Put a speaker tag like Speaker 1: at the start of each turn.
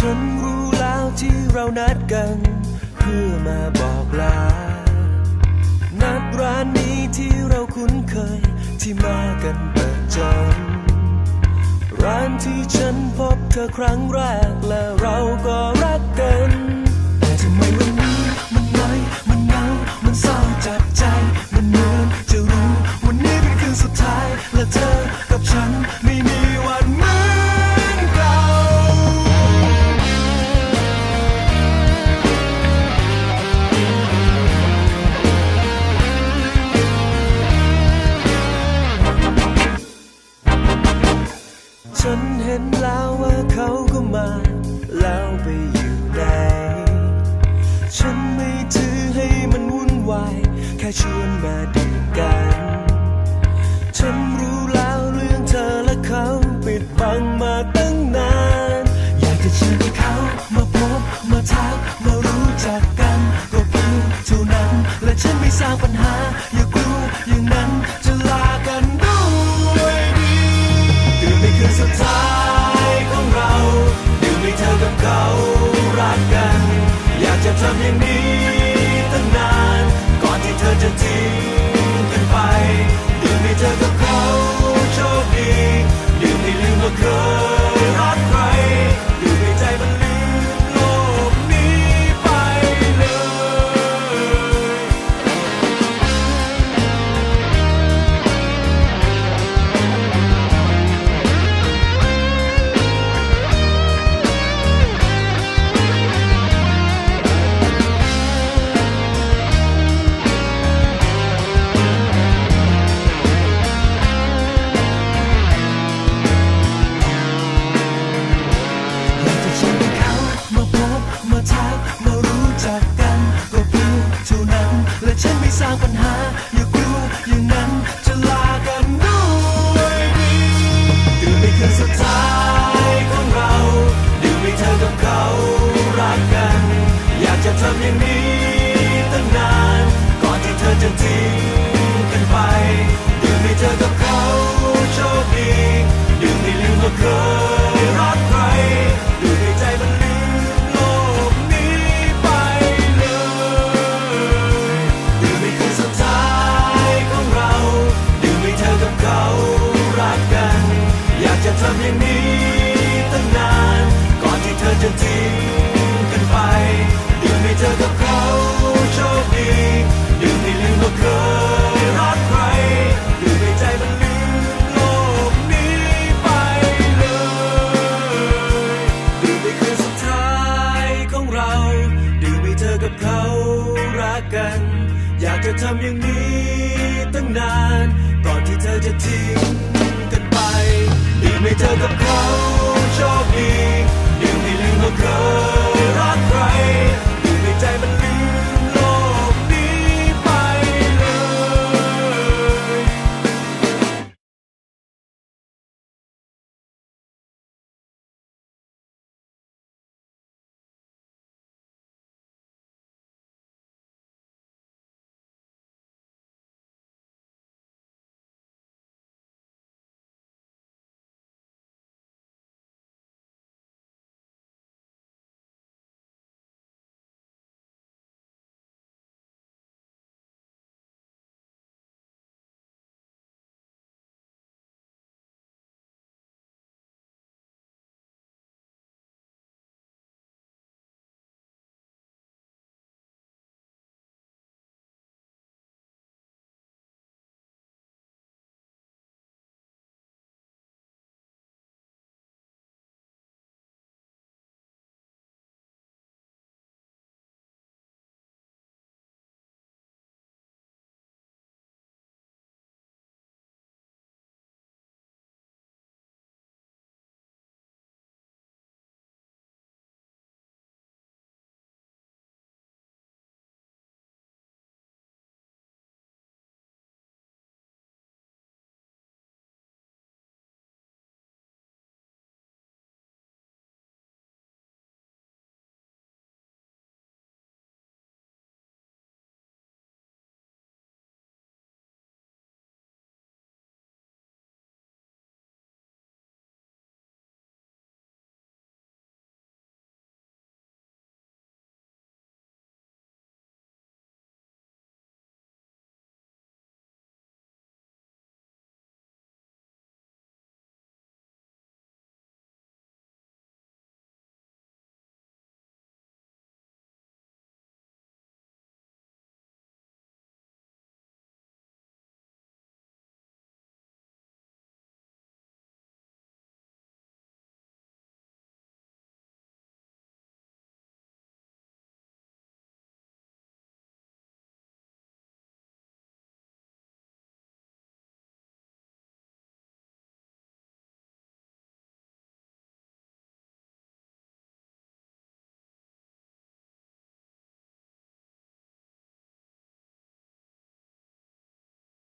Speaker 1: ฉันรู้แล้วที่เรานัดกัน เพื่อมาบอกลา นัดร้านนี้ที่เราคุ้นเคยที่มากันประจำร้านที่ฉันพบเธอครั้งแรกและเราก็รักกัน Love you, me. และฉันไม่สร้างปัญหา อย่ากลัวอย่านั้นจะลากันด้วยดีดื่นม่คืนสุดท้ายของเราดื่มไม่เธอกับเขารักกัน อยากจะทำอย่างนี้ตั้งนาน ก่อนที่เธอจะทิ้งกันไปดื่มไม่เธอกับเขาโชคดีดื่มไม่ลืมว่าเคย กัน อยากจะทำอย่างนี้ตั้งนาน ก่อนที่เธอจะทิ้งกันไป ดีไม่เจอกับเขา